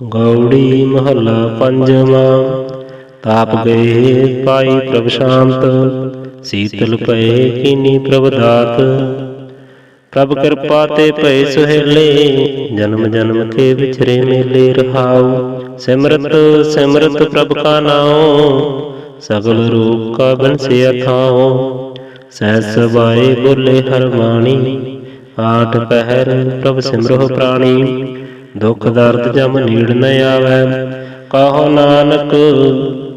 ਗੌੜੀ ਮਹੱਲਾ ਪੰਜਵਾਂ। ਤਾਪ ਗਏ ਪਾਈ ਪ੍ਰਭ ਸ਼ਾਂਤ, ਸੀਤਲ ਪਏ ਕੀਨੀ ਪ੍ਰਭ ਦਾਤ। ਪ੍ਰਭ ਕਿਰਪਾ ਤੇ ਭਏ ਸੁਹੇਲੇ, ਜਨਮ ਜਨਮ ਕੇ ਵਿਚਰੇ ਮੇਲੇ ਰਹਾਉ। ਸਿਮਰਤ ਸਿਮਰਤ ਪ੍ਰਭ ਕਾ ਨਾਉ, ਸਗਲ ਰੂਪ ਕਾ ਬੰਸਿਆ ਥਾਉ। ਸਹਿ ਸਬਾਏ ਬੋਲੇ ਹਰਮਾਣੀ ਆਠ ਪਹਿਰ ਪ੍ਰਭ ਸਿਮਰੋ ਪ੍ਰਾਣੀ। ਦੁਖ ਦਰਦ ਜਮ ਨੀੜ ਨ ਆਵੈ। ਕਹੋ ਨਾਨਕ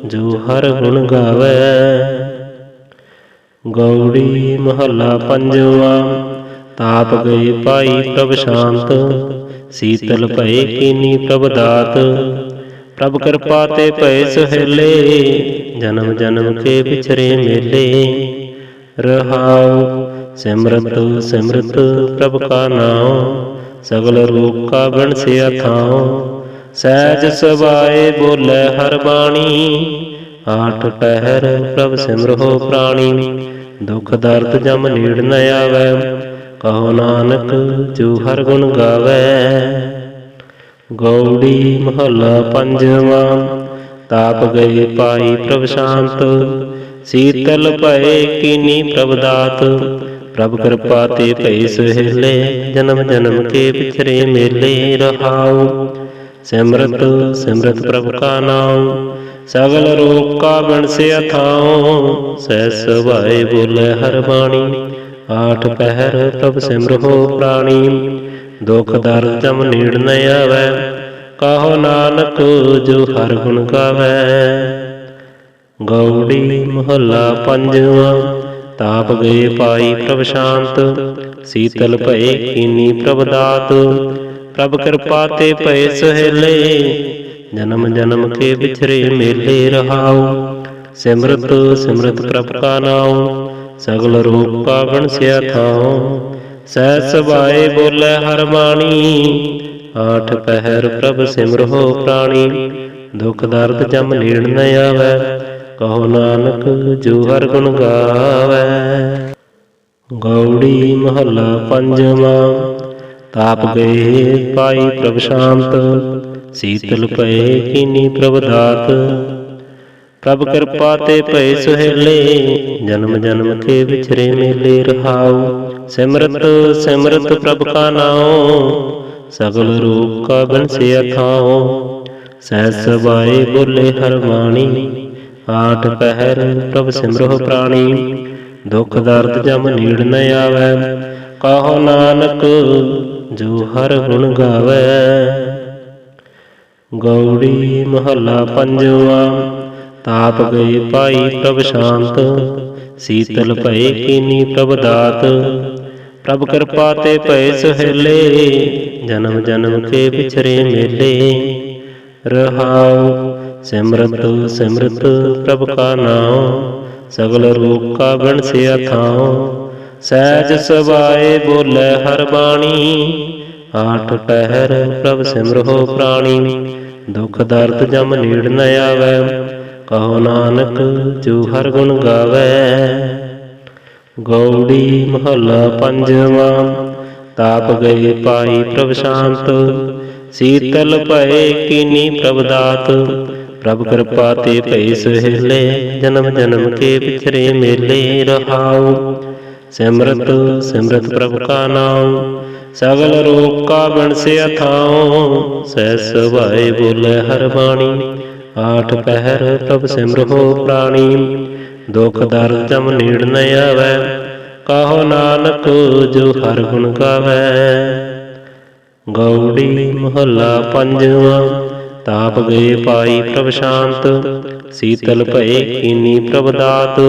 ਜੋ ਹਰ ਗੁਣ ਗਾਵੈ। ਗੌੜੀ ਮਹੱਲਾ ਪੰਜਵਾ, ਤਾਪ ਗਏ ਪਾਈ ਪ੍ਰਭ ਸ਼ਾਂਤ। ਸੀਤਲ ਭਏ ਕੀਨੀ ਪ੍ਰਭ ਦਾਤ। ਪ੍ਰਭ ਕਿਰਪਾ ਤੇ ਭਏ ਸੁਹੇਲੇ, ਜਨਮ ਜਨਮ ਕੇ ਵਿਚਰੇ ਮੇਲੇ। ਰਹਾਉ ਸਿਮਰਤ ਸਿਮਰਤ ਪ੍ਰਭ ਕਾ ਨਾਮ ਸਗਲ ਰੂਪ ਕਾ ਬਣਸਿਆ ਥਾਉ। ਸਹਿਜ ਸਵਾਏ ਬੋਲੇ ਹਰ ਬਾਣੀ। ਆਠ ਪਹਿਰ ਪ੍ਰਭ ਸਿਮਰੋ ਪ੍ਰਾਣੀ। ਦੁਖ ਦਰਦ ਜਮ ਨੀੜ ਨ ਆਵੈ। ਕਹੋ ਨਾਨਕ ਜੋ ਹਰ ਗੁਣ ਗਾਵੈ। ਗੌੜੀ ਮਹੱਲਾ ਪੰਜਵਾਂ। ਤਾਪ ਗਏ ਪਾਈ ਪ੍ਰਭ ਸ਼ਾਂਤ। ਸੀਤਲ ਭਏ ਕੀਨੀ ਪ੍ਰਭ ਦਾਤ। ਪ੍ਰਭ ਕਿਰਪਾ ਤੇ ਭਈ ਸੁਹੇਲੇ ਜਨਮ ਜਨਮ ਕੇ ਪਿਛਰੇ ਮੇਲੇ ਰਹਾਉ। ਸਿਮਰਤ ਸਿਮਰਤ ਪ੍ਰਭ ਕਾ ਨਾਮ ਸਗਲ ਰੂਪ ਕਾ ਬਣਸਿਆ ਥਾਉ ਸਹਿ ਸੁਭਾਏ ਬੋਲੇ ਹਰ ਬਾਣੀ। ਆਠ ਪਹਿਰ ਪ੍ਰਭ ਸਿਮਰੋ ਪ੍ਰਾਣੀ। ਦੁਖ ਦਰਦ ਜਮ ਨੀੜ ਨ ਆਵੈ। ਕਹੋ ਨਾਨਕ ਜੋ ਹਰ ਗੁਣ ਗਾਵੈ। ਗੌੜੀ ਮਹੱਲਾ ਪੰਜਵਾ। ਤਾਪ ਗਏ ਪਾਈ ਪ੍ਰਭ ਸ਼ਾਂਤ, ਸੀਤਲ ਭਏ ਕੀਨੀ ਪ੍ਰਭ ਦਾਤ, ਪ੍ਰਭ ਕਿਰਪਾ ਤੇ ਭਏ ਸਹੇਲੇ, ਜਨਮ ਜਨਮ ਕੇ ਵਿਛਰੇ ਮੇਲੇ ਰਹਾਉ, ਸਿਮਰਤ ਸਿਮਰਤ ਪ੍ਰਭ ਕਾ ਨਾਉ, ਸਗਲ ਰੂਪ ਕਾ ਸਿਆ ਥਾਉ, ਸਹਿ ਸਬਾਏ ਬੋਲੇ ਹਰ ਬਾਣੀ, ਆਠ ਪਹਿਰ ਪ੍ਰਭ ਸਿਮਰੋ ਪ੍ਰਾਣੀ, ਦੁਖ ਦਰਦ ਜਮ ਨੀੜ ਨ ਆਵੈ ਕਹੋ ਨਾਨਕ, ਜੋ ਹਰ ਗੁਣ ਗਾਵੈ। ਗੌੜੀ ਮਹੱਲਾ ਪੰਜਵਾ, ਤਾਪ ਗਏ ਪਾਈ ਪ੍ਰਭ ਸ਼ਾਂਤ, ਸੀਤਲ ਪਏ ਕੀਨੀ ਪ੍ਰਭ ਦਾਤ। ਪ੍ਰਭ ਕਿਰਪਾ ਤੇ ਭਏ ਸੁਹੇਲੇ, ਜਨਮ ਜਨਮ ਕੇ ਵਿਚਰੇ ਮੇਲੇ ਰਹਾਉ। ਸਿਮਰਤ ਸਿਮਰਤ ਪ੍ਰਭ ਕਾ ਨਾਉ, ਸਗਲ ਰੂਪ ਕਾ ਬੰਸਿਆ ਥਾਉ ਸਹਿ ਸਬਾਏ ਬੋਲੇ ਹਰ ਬਾਣੀ ਆਠ ਪਹਿਰ ਪ੍ਰਭ ਸਿਮਰੋ ਪ੍ਰਾਣੀ, ਦੁਖ ਦਰਦ ਜਮ ਨੀੜ ਨ ਆਵੈ, ਕਹੋ ਨਾਨਕ ਜੋ ਹਰ ਗੁਣ ਗਾਵੈ। ਗੌੜੀ ਮਹੱਲਾ ਪੰਜਵਾ, ਤਾਪ ਗਏ ਪਾਈ ਪ੍ਰਭ ਸ਼ਾਂਤ, ਸੀਤਲ ਭਏ ਕੀਨੀ ਪ੍ਰਭ ਦਾਤ। ਪ੍ਰਭ ਕਿਰਪਾ ਤੇ ਭਏ ਸੁਹੇਲੇ, ਜਨਮ ਜਨਮ ਕੇ ਵਿਚਰੇ ਮੇਲੇ। ਰਹਾਉ ਸਿਮਰਤ ਸਿਮਰਤ ਪ੍ਰਭ ਕਾ ਨਾਮ ਸਗਲ ਰੂਪ ਕਾ ਬਣਸਿਆ ਥਾਉ। ਸਹਿਜ ਸਵਾਏ ਬੋਲੇ ਹਰ ਬਾਣੀ, ਆਠ ਪਹਿਰ ਪ੍ਰਭ ਸਿਮਰੋ ਪ੍ਰਾਣੀ। ਦੁਖ ਦਰਦ ਜਮ ਨੀੜ ਨ ਆਵੈ, ਕਹੋ ਨਾਨਕ ਜੋ ਹਰ ਗੁਣ ਗਾਵੈ। ਗੌੜੀ ਮਹੱਲਾ ਪੰਜਵਾਂ, ਤਾਪ ਗਏ ਪਾਈ ਪ੍ਰਭ ਸ਼ਾਂਤ, ਸੀਤਲ ਭਏ ਕੀਨੀ ਪ੍ਰਭ ਦਾਤ। ਪ੍ਰਭ ਕਿਰਪਾ ਤੇ ਭਈ ਸੁਹੇਲੇ ਜਨਮ ਜਨਮ ਕੇ ਪਿਛਰੇ ਮੇਲੇ ਰਹਾਉ। ਸਿਮਰਤ ਸਿਮਰਤ ਪ੍ਰਭ ਕਾ ਨਾਮ ਸਗਲ ਰੂਪ ਕਾ ਬਣਸਿਆ ਥਾਉ। ਸਹਿ ਸੁਭਾਏ ਬੋਲੇ ਹਰ ਬਾਣੀ। ਆਠ ਪਹਿਰ ਪ੍ਰਭ ਸਿਮਰੋ ਪ੍ਰਾਣੀ। ਦੁਖ ਦਰਦ ਜਮ ਨੀੜ ਨ ਆਵੈ। ਕਹੋ ਨਾਨਕ ਜੋ ਹਰ ਗੁਣ ਗਾਵੈ। ਗੌੜੀ ਮਹੱਲਾ ਪੰਜਵਾ। ਤਾਪ ਗਏ ਪਾਈ ਪ੍ਰਭ ਸ਼ਾਂਤ, ਸੀਤਲ ਭਏ ਕੀਨੀ ਪ੍ਰਭ ਦਾਤ,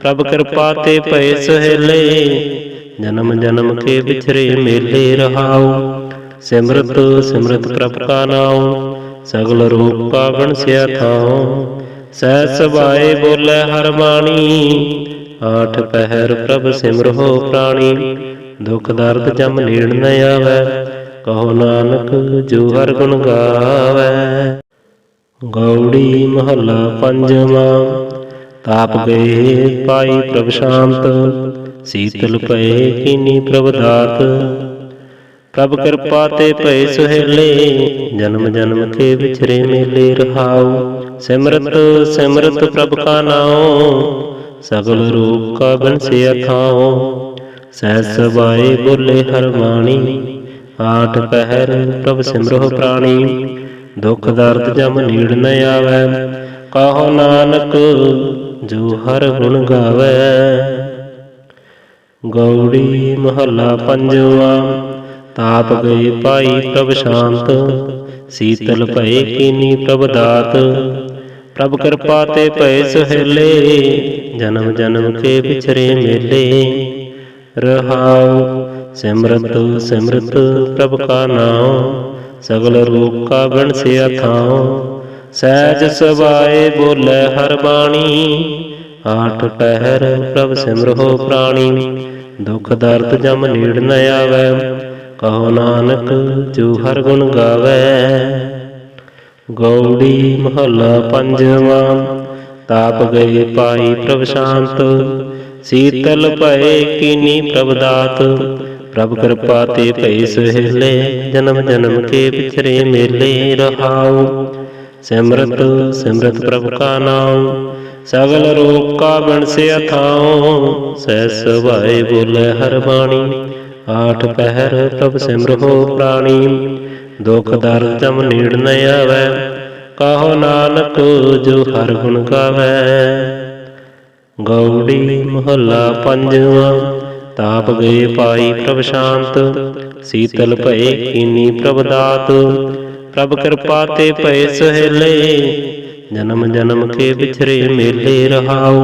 ਪ੍ਰਭ ਕਿਰਪਾ ਤੇ ਭਏ ਸਹੇਲੇ, ਜਨਮ ਜਨਮ ਕੇ ਵਿਛਰੇ ਮੇਲੇ ਰਹਾਉ, ਸਿਮਰਤ ਸਿਮਰਤ ਪ੍ਰਭ ਕਾ ਨਾਉ, ਸਗਲ ਰੂਪ ਕਾ ਸਿਆ ਥਾਉ, ਸਹਿ ਸਬਾਏ ਬੋਲੇ ਹਰ ਬਾਣੀ, ਆਠ ਪਹਿਰ ਪ੍ਰਭ ਸਿਮਰੋ ਪ੍ਰਾਣੀ, ਦੁਖ ਦਰਦ ਜਮ ਨੀੜ ਨ ਆਵੈ ਕਹੋ ਨਾਨਕ, ਜੋ ਹਰ ਗੁਣ ਗਾਵੈ। ਗੌੜੀ ਮਹੱਲਾ ਪੰਜਵਾ, ਤਾਪ ਗਏ ਪਾਈ ਪ੍ਰਭ ਸ਼ਾਂਤ, ਸੀਤਲ ਪਏ ਕੀਨੀ ਪ੍ਰਭ ਦਾਤ। ਪ੍ਰਭ ਕਿਰਪਾ ਤੇ ਭਏ ਸੁਹੇਲੇ, ਜਨਮ ਜਨਮ ਕੇ ਵਿਚਰੇ ਮੇਲੇ ਰਹਾਉ। ਸਿਮਰਤ ਸਿਮਰਤ ਪ੍ਰਭ ਕਾ ਨਾਉ, ਸਗਲ ਰੂਪ ਕਾ ਬੰਸਿਆ ਥਾਉ ਸਹਿਸ ਸਬਾਏ ਬੋਲੇ ਹਰ ਆਠ ਪਹਿਰ ਪ੍ਰਭ ਸਿਮਰੋ ਪ੍ਰਾਣੀ, ਦੁਖ ਦਰਦ ਜਮ ਨੀੜ ਨ ਆਵੈ, ਕਹੋ ਨਾਨਕ ਜੋ ਹਰ ਗੁਣ ਗਾਵੈ। ਗੌੜੀ ਮਹੱਲਾ ਪੰਜਵਾ, ਤਾਪ ਗਏ ਪਾਈ ਪ੍ਰਭ ਸ਼ਾਂਤ, ਸੀਤਲ ਭਏ ਕੀਨੀ ਪ੍ਰਭ ਦਾਤ। ਪ੍ਰਭ ਕਿਰਪਾ ਤੇ ਭਏ ਸੁਹੇਲੇ, ਜਨਮ ਜਨਮ ਕੇ ਵਿਚਰੇ ਮੇਲੇ। ਰਹਾਉ ਸਿਮਰਤ ਸਿਮਰਤ ਪ੍ਰਭ ਕਾ ਨਾਮ ਸਗਲ ਰੂਪ ਕਾ ਬਣਸਿਆ ਥਾਉ। ਸਹਿਜ ਸਬਾਏ ਬੋਲੇ ਹਰ ਬਾਣੀ, ਆਠ ਪਹਿਰ ਪ੍ਰਭ ਸਿਮਰੋ ਪ੍ਰਾਣੀ। ਦੁਖ ਦਰਦ ਜਮ ਨੀੜ ਨ ਆਵੈ, ਕਹੋ ਨਾਨਕ ਜੋ ਹਰ ਗੁਣ ਗਾਵੈ। ਗੌੜੀ ਮਹੱਲਾ ਪੰਜਵਾਂ, ਤਾਪ ਗਏ ਪਾਈ ਪ੍ਰਭ ਸ਼ਾਂਤ, ਸੀਤਲ ਭਏ ਕੀਨੀ ਪ੍ਰਭ ਦਾਤ। ਪ੍ਰਭ ਕਿਰਪਾ ਤੇ ਭਈ ਸੁਹੇਲੇ ਜਨਮ ਜਨਮ ਕੇ ਪਿਛਰੇ ਮੇਲੇ ਰਹਾਉ। ਸਿਮਰਤ ਸਿਮਰਤ ਪ੍ਰਭ ਕਾ ਨਾਮ ਸਗਲ ਰੂਪ ਕਾ ਬਣਸਿਆ ਥਾਉ ਸਹਿਸ ਭਾਏ ਬੋਲੇ ਹਰ ਬਾਣੀ। ਆਠ ਪਹਿਰ ਪ੍ਰਭ ਸਿਮਰੋ ਪ੍ਰਾਣੀ। ਦੁਖ ਦਰਦ ਜਮ ਨੀੜ ਨ ਆਵੈ। ਕਹੋ ਨਾਨਕ ਜੋ ਹਰ ਗੁਣ ਗਾਵੈ। ਗੌੜੀ ਮਹੱਲਾ ਪੰਜਵਾ। ਤਾਪ ਗਏ ਪਾਈ ਪ੍ਰਭ ਸ਼ਾਂਤ, ਸੀਤਲ ਭਏ ਕੀਨੀ ਪ੍ਰਭ ਦਾਤ। ਪ੍ਰਭ ਕਿਰਪਾ ਤੇ ਭਏ ਸੁਹੇਲੇ, ਜਨਮ ਜਨਮ ਕੇ ਵਿਚਰੇ ਮੇਲੇ ਰਹਾਉ।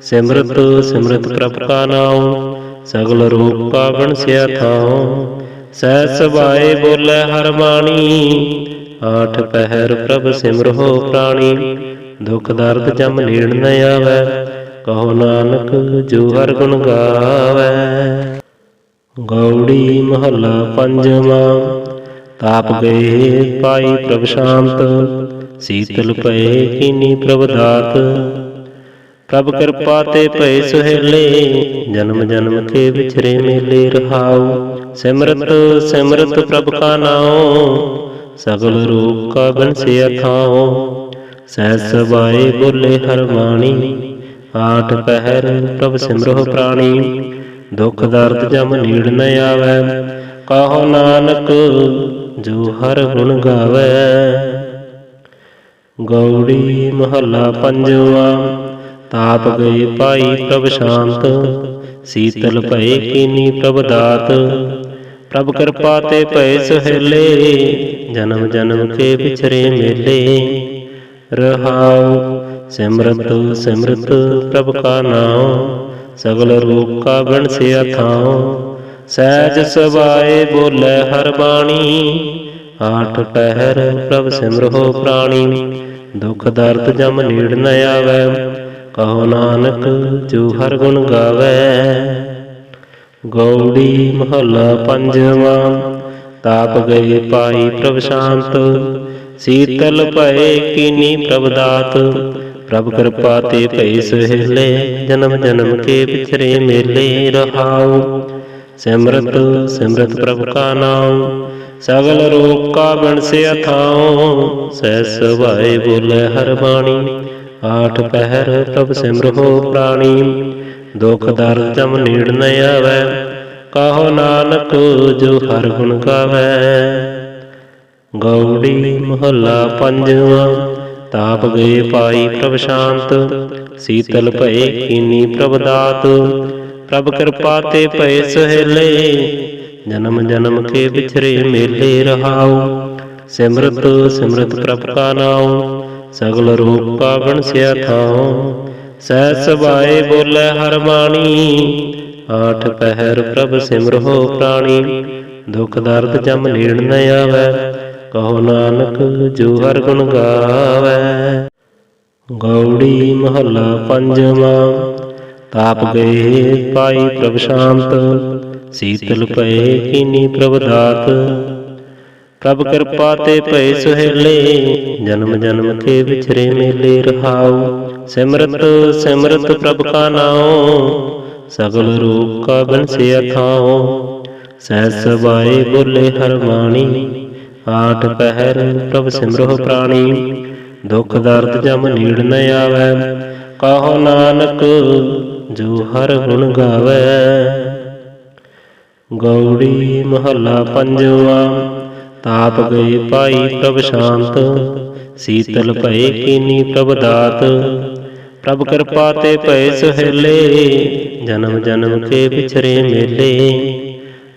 ਸਿਮਰਤ ਸਿਮਰਤ ਪ੍ਰਭ ਕਾ ਨਾਉ, ਸਗਲ ਰੂਪ ਕਾ ਸਿਆ ਥਾਉ। ਸਹਿ ਸਬਾਏ ਬੋਲੇ ਹਰ ਬਾਣੀ, ਆਠ ਪਹਿਰ ਪ੍ਰਭ ਸਿਮਰੋ ਪ੍ਰਾਣੀ। ਦੁਖ ਦਰਦ ਜਮ ਨੀੜ ਨ ਆਵੈ ਕਹੋ ਨਾਨਕ ਜੋ ਹਰ ਗੁਣ ਗਾਵੈ। ਗੌੜੀ ਮਹੱਲਾ ਪੰਜਵਾ, ਤਾਪ ਗਏ ਪਾਈ ਪ੍ਰਭ ਸ਼ਾਂਤ, ਸੀਤਲ ਪਏ ਕੀਨੀ ਪ੍ਰਭ ਦਾਤ। ਪ੍ਰਭ ਕਿਰਪਾ ਤੇ ਭਏ ਸੁਹੇਲੇ, ਜਨਮ ਜਨਮ ਕੇ ਵਿਚਰੇ ਮੇਲੇ ਰਹਾਉ। ਸਿਮਰਤ ਸਿਮਰਤ ਪ੍ਰਭ ਕਾ ਨਾਉ, ਸਗਲ ਰੂਪ ਕਾ ਬੰਸਿਆ ਥਾਉ ਸਹਿਸ ਸਬਾਏ ਬੋਲੇ ਹਰ ਬਾਣੀ ਆਠ ਪਹਿਰ ਪ੍ਰਭ ਸਿਮਰੋ ਪ੍ਰਾਣੀ, ਦੁਖ ਦਰਦ ਜਮ ਨੀੜ ਨ ਆਵੈ, ਕਹੋ ਨਾਨਕ ਜੋ ਹਰ ਗੁਣ ਗਾਵੈ। ਗੌੜੀ ਮਹੱਲਾ ਪੰਜਵਾ, ਤਾਪ ਗਏ ਪਾਈ ਪ੍ਰਭ ਸ਼ਾਂਤ, ਸੀਤਲ ਭਏ ਕੀਨੀ ਪ੍ਰਭ ਦਾਤ। ਪ੍ਰਭ ਕਿਰਪਾ ਤੇ ਭਏ ਸੁਹੇਲੇ, ਜਨਮ ਜਨਮ ਕੇ ਵਿਚਰੇ ਮੇਲੇ। ਰਹਾਉ ਸਿਮਰਤ ਸਿਮਰਤ ਪ੍ਰਭ ਕਾ ਨਾਮ ਸਗਲ ਰੂਪ ਕਾ ਬਣਸਿਆ ਥਾਉ ਸਹਿਜ ਸਵਾਏ ਬੋਲੇ ਹਰ ਬਾਣੀ, ਆਠ ਪਹਿਰ ਪ੍ਰਭ ਸਿਮਰੋ ਪ੍ਰਾਣੀ। ਦੁਖ ਦਰਦ ਜਮ ਨੀੜ ਨ ਆਵੈ, ਕਹੋ ਨਾਨਕ ਜੋ ਹਰ ਗੁਣ ਗਾਵੈ। ਗੌੜੀ ਮਹੱਲਾ ਪੰਜਵਾਂ, ਤਾਪ ਗਏ ਪਾਈ ਪ੍ਰਭ ਸ਼ਾਂਤ, ਸੀਤਲ ਭਏ ਕੀਨੀ ਪ੍ਰਭ ਦਾਤ। ਪ੍ਰਭ ਕਿਰਪਾ ਤੇ ਭਈ ਸੁਹੇਲੇ ਜਨਮ ਜਨਮ ਕੇ ਪਿਛਰੇ ਮੇਲੇ ਰਹਾਉ। ਸਿਮਰਤ ਸਿਮਰਤ ਪ੍ਰਭ ਕਾ ਨਾਮ ਸਗਲ ਰੂਪ ਕਾ ਬਣਸਿਆ ਥਾਉ। ਸਹਿਸ ਭਾਏ ਬੋਲੇ ਹਰ ਬਾਣੀ। ਆਠ ਪਹਿਰ ਪ੍ਰਭ ਸਿਮਰੋ ਪ੍ਰਾਣੀ। ਦੁਖ ਦਰਦ ਜਮ ਨੀੜ ਨ ਆਵੈ। ਕਹੋ ਨਾਨਕ, ਜੋ ਹਰ ਗੁਣ ਗਾਵੈ। ਗੌੜੀ ਮਹੱਲਾ ਪੰਜਵਾ। ਤਾਪ ਗਏ ਪਾਈ ਪ੍ਰਭ ਸ਼ਾਂਤ, ਸੀਤਲ ਭਏ ਕੀਨੀ ਪ੍ਰਭ ਦਾਤ। ਪ੍ਰਭ ਕਿਰਪਾ ਤੇ ਭਏ ਸਹੇਲੇ, ਜਨਮ ਜਨਮ ਕੇ ਵਿਚਰੇ ਮੇਲੇ ਰਹਾਉ। ਸਿਮਰਤ ਸਿਮਰਤ ਪ੍ਰਭ ਕਾ ਨਾਉ, ਸਗਲ ਰੂਪ ਕਾ ਸਿਆ ਥਾਉ। ਸਹਿ ਸਬਾਏ ਬੋਲੇ ਹਰ ਬਾਣੀ, ਆਠ ਪਹਿਰ ਪ੍ਰਭ ਸਿਮਰੋ ਪ੍ਰਾਣੀ। ਦੁਖ ਦਰਦ ਜਮ ਨੀੜ ਨ ਆਵੈ ਕਹੋ ਨਾਨਕ, ਜੋ ਹਰ ਗੁਣ ਗਾਵੈ। ਗੌੜੀ ਮਹੱਲਾ ਪੰਜਵਾ, ਤਾਪ ਗਏ ਪਾਈ ਪ੍ਰਭ ਸ਼ਾਂਤ, ਸੀਤਲ ਪਏ ਕੀਨੀ ਪ੍ਰਭ ਦਾਤ। ਪ੍ਰਭ ਕਿਰਪਾ ਤੇ ਭਏ ਸੁਹੇਲੇ, ਜਨਮ ਜਨਮ ਕੇ ਵਿਚਰੇ ਮੇਲੇ ਰਹਾਉ। ਸਿਮਰਤ ਸਿਮਰਤ ਪ੍ਰਭ ਕਾ ਨਾਉ, ਸਗਲ ਰੂਪ ਕਾ ਬੰਸਿਆ ਥਾਉ ਸਹਿਸ ਸਬਾਏ ਬੋਲੇ ਹਰ ਬਾਣੀ ਆਠ ਪਹਿਰ ਪ੍ਰਭ ਸਿਮਰੋ ਪ੍ਰਾਣੀ, ਦੁਖ ਦਰਦ ਜਮ ਨੀੜ ਨ ਆਵੈ, ਕਹੋ ਨਾਨਕ ਜੋ ਹਰ ਗੁਣ ਗਾਵੇ। ਗੌੜੀ ਮਹੱਲਾ ਪੰਜਵਾ, ਤਾਪ ਗਏ ਪਾਈ ਪ੍ਰਭ ਸ਼ਾਂਤ, ਸੀਤਲ ਭਏ ਕੀਨੀ ਪ੍ਰਭ ਦਾਤ। ਪ੍ਰਭ ਕਿਰਪਾ ਤੇ ਭਏ ਸੁਹੇਲੇ, ਜਨਮ ਜਨਮ ਕੇ ਵਿਛਰੇ ਮੇਲੇ।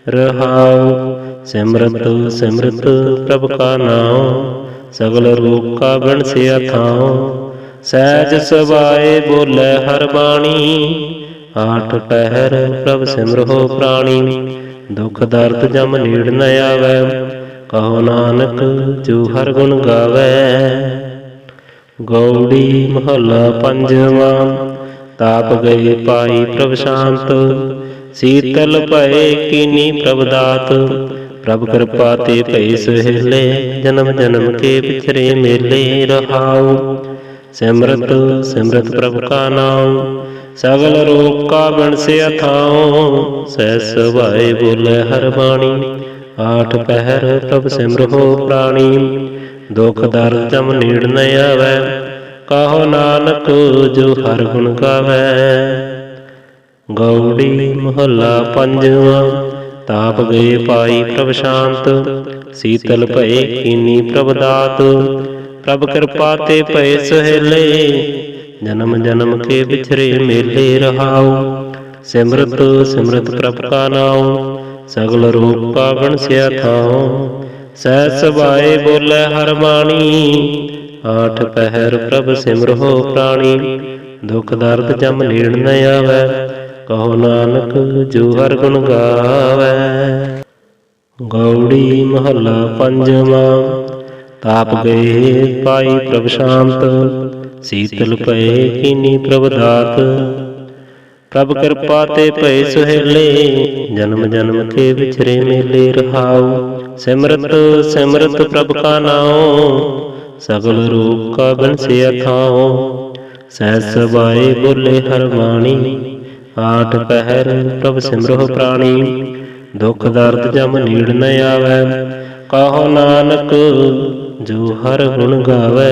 ਰਹਾਉ ਸਿਮਰਤ ਸਿਮਰਤ ਪ੍ਰਭ ਕਾ ਨਾਮ ਸਗਲ ਰੂਪ ਕਾ ਬਿਨਸਿਆ ਥਾਉ। ਸਹਿਜ ਸਵਾਏ ਬੋਲੇ ਹਰ ਬਾਣੀ, ਆਠ ਪਹਿਰ ਪ੍ਰਭ ਸਿਮਰੋ ਪ੍ਰਾਣੀ। ਦੁਖ ਦਰਦ ਜਮ ਨੀੜ ਨ ਆਵੈ, ਕਹੋ ਨਾਨਕ ਜੋ ਹਰ ਗੁਣ ਗਾਵੇ। ਗੌੜੀ ਮਹੱਲਾ ਪੰਜਵਾਂ, ਤਾਪ ਗਏ ਪਾਈ ਪ੍ਰਭ ਸ਼ਾਂਤ, ਸੀਤਲ ਭਏ ਕੀਨੀ ਪ੍ਰਭ ਦਾਤ। ਪ੍ਰਭ ਕਿਰਪਾ ਤੇ ਭਏ ਸੁਹੇਲੇ ਜਨਮ ਜਨਮ ਕੇ ਵਿਚਰੇ ਮੇਲੇ ਰਹਾਉ। ਸਿਮਰਤ ਸਿਮਰਤ ਪ੍ਰਭ ਕਾ ਨਾਮ ਸਗਲ ਰੋਗ ਕਾ ਬਿਨਸਿਆ ਥਾਉ ਸਹਿ ਸੁਭਾਏ ਬੋਲੇ ਹਰ ਬਾਣੀ। ਆਠ ਪਹਿਰ ਪ੍ਰਭ ਸਿਮਰੋ ਪ੍ਰਾਣੀ। ਦੁਖ ਦਰਦ ਜਮ ਨੀੜ ਨ ਆਵੈ। ਕਹੋ ਨਾਨਕ ਜੋ ਹਰ ਗੁਣ ਗਾਵੇ। ਗੌੜੀ ਮਹੱਲਾ ਪੰਜਵਾ। ਤਾਪ ਗਏ ਪਾਈ ਪ੍ਰਭ ਸ਼ਾਂਤ, ਸੀਤਲ ਭਏ ਕੀਨੀ ਪ੍ਰਭ ਦਾਤ, ਪ੍ਰਭ ਕਿਰਪਾ ਤੇ ਭਏ ਸਹੇਲੇ, ਜਨਮ ਜਨਮ ਕੇ ਵਿਛਰੇ ਮੇਲੇ ਰਹਾਉ, ਸਿਮਰਤ ਸਿਮਰਤ ਪ੍ਰਭ ਕਾ ਨਾਉ, ਸਗਲ ਰੂਪ ਕਾ ਸਿਆ ਥਾਉ, ਸਹਿ ਸਬਾਏ ਬੋਲੇ ਹਰ ਬਾਣੀ, ਆਠ ਪਹਿਰ ਪ੍ਰਭ ਸਿਮਰੋ ਪ੍ਰਾਣੀ, ਦੁਖ ਦਰਦ ਜਮ ਨੀੜ ਨ ਆਵੈ ਕਹੋ ਨਾਨਕ ਜੋ ਹਰ ਗੁਣ ਗਾਵੇ। ਗੌੜੀ ਮਹੱਲਾ ਪੰਜਵਾ, ਤਾਪ ਗਏ ਪਾਈ ਪ੍ਰਭ ਸ਼ਾਂਤ, ਸੀਤਲ ਪਏ ਕੀਨੀ ਪ੍ਰਭ ਦਾਤ। ਪ੍ਰਭ ਕਿਰਪਾ ਤੇ ਭਏ ਸੁਹੇਲੇ, ਜਨਮ ਜਨਮ ਕੇ ਵਿਛਰੇ ਮੇਲੇ ਰਹਾਉ। ਸਿਮਰਤ ਸਿਮਰਤ ਪ੍ਰਭ ਕਾ ਨਾਉ, ਸਗਲ ਰੂਪ ਕਾ ਬਿਨਸਿਆ ਥਾਉ ਸਹਿਜ ਸਬਾਏ ਬੋਲੇ ਹਰ ਬਾਣੀ ਆਠ ਪਹਿਰ ਪ੍ਰਭ ਸਿਮਰੋ ਪ੍ਰਾਣੀ, ਦੁਖ ਦਰਦ ਜਮ ਨੀੜ ਨ ਆਵੈ, ਕਹੋ ਨਾਨਕ ਜੋ ਹਰ ਗੁਣ ਗਾਵੇ।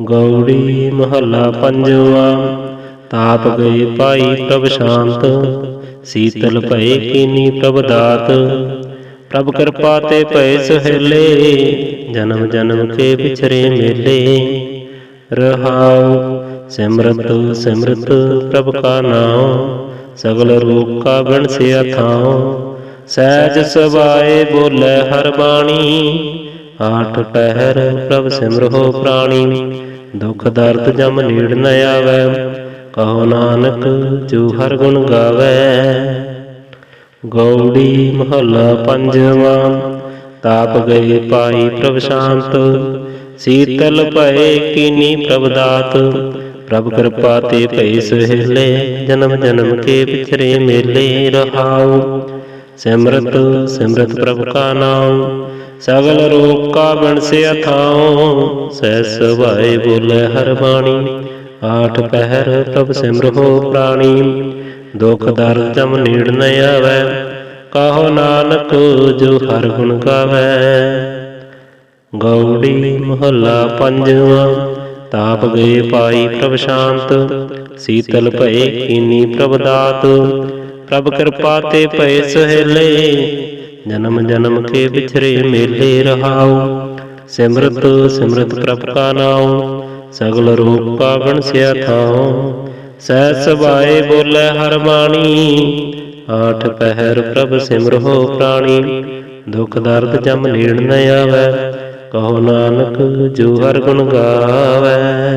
ਗੌੜੀ ਮਹੱਲਾ ਪੰਜਵਾ, ਤਾਪ ਗਏ ਪਾਈ ਪ੍ਰਭ ਸ਼ਾਂਤ, ਸੀਤਲ ਭਏ ਕੀਨੀ ਪ੍ਰਭ ਦਾਤ। ਪ੍ਰਭ ਕਿਰਪਾ ਤੇ ਭਏ ਸੁਹੇਲੇ, ਜਨਮ ਜਨਮ ਕੇ ਵਿਛਰੇ ਮੇਲੇ। ਰਹਾਉ ਸਿਮਰਤ ਸਿਮਰਤ ਪ੍ਰਭ ਕਾ ਨਾਮ ਸਗਲ ਰੂਪ ਕਾ ਬਿਨਸਿਆ ਥਾਉ। ਸਹਿਜ ਸਬਾਏ ਬੋਲੇ ਹਰ ਬਾਣੀ, ਆਠ ਪਹਿਰ ਪ੍ਰਭ ਸਿਮਰੋ ਪ੍ਰਾਣੀ। ਦੁਖ ਦਰਦ ਜਮ ਨੀੜ ਨ ਆਵੈ, ਕਹੋ ਨਾਨਕ ਜੋ ਹਰ ਗੁਣ ਗਾਵੇ। ਗੌੜੀ ਮਹੱਲਾ ਪੰਜਵਾਂ, ਤਾਪ ਗਏ ਪਾਈ ਪ੍ਰਭ ਸ਼ਾਂਤ, ਸੀਤਲ ਭਏ ਕੀਨੀ ਪ੍ਰਭ ਦਾਤ। ਪ੍ਰਭ ਕਿਰਪਾ ਤੇ ਭਏ ਸੁਹੇਲੇ ਜਨਮ ਜਨਮ ਕੇ ਵਿਛਰੇ ਮੇਲੇ ਰਹਾਉ। ਸਿਮਰਤ ਸਿਮਰਤ ਪ੍ਰਭ ਕਾ ਨਾਮ ਸਗਲ ਰੂਪ ਕਾ ਬਿਨਸਿਆ ਥਾਉ। ਸਹਿ ਸੁਭਾਏ ਬੋਲੇ ਹਰ ਬਾਣੀ। ਆਠ ਪਹਿਰ ਪ੍ਰਭ ਸਿਮਰੋ ਪ੍ਰਾਣੀ। ਦੁਖ ਦਰਦ ਜਮ ਨੀੜ ਨ ਆਵੈ। ਕਹੋ ਨਾਨਕ, ਜੋ ਹਰ ਗੁਣ ਗਾਵੇ। ਗੌੜੀ ਮਹੱਲਾ ਪੰਜਵਾ। ਤਾਪ ਗਏ ਪਾਈ ਪ੍ਰਭ ਸ਼ਾਂਤ, ਸੀਤਲ ਭਏ ਕੀਨੀ ਪ੍ਰਭ ਦਾਤ। ਪ੍ਰਭ ਕਿਰਪਾ ਤੇ ਭਏ ਸਹੇਲੇ, ਜਨਮ ਜਨਮ ਕੇ ਵਿਛਰੇ ਮੇਲੇ ਰਹਾਉ। ਸਿਮਰਤ ਸਿਮਰਤ ਪ੍ਰਭ ਕਾ ਨਾਉ, ਸਗਲ ਰੂਪ ਕਾ ਸਿਆ ਥਾਉ। ਸਹਿ ਸਬਾਏ ਬੋਲੇ ਹਰ ਬਾਣੀ, ਆਠ ਪਹਿਰ ਪ੍ਰਭ ਸਿਮਰੋ ਪ੍ਰਾਣੀ। ਦੁਖ ਦਰਦ ਜਮ ਨੀੜ ਨ ਆਵੈ। ਕਹੋ ਨਾਨਕ ਜੋ ਹਰ ਗੁਣ ਗਾਵੇ।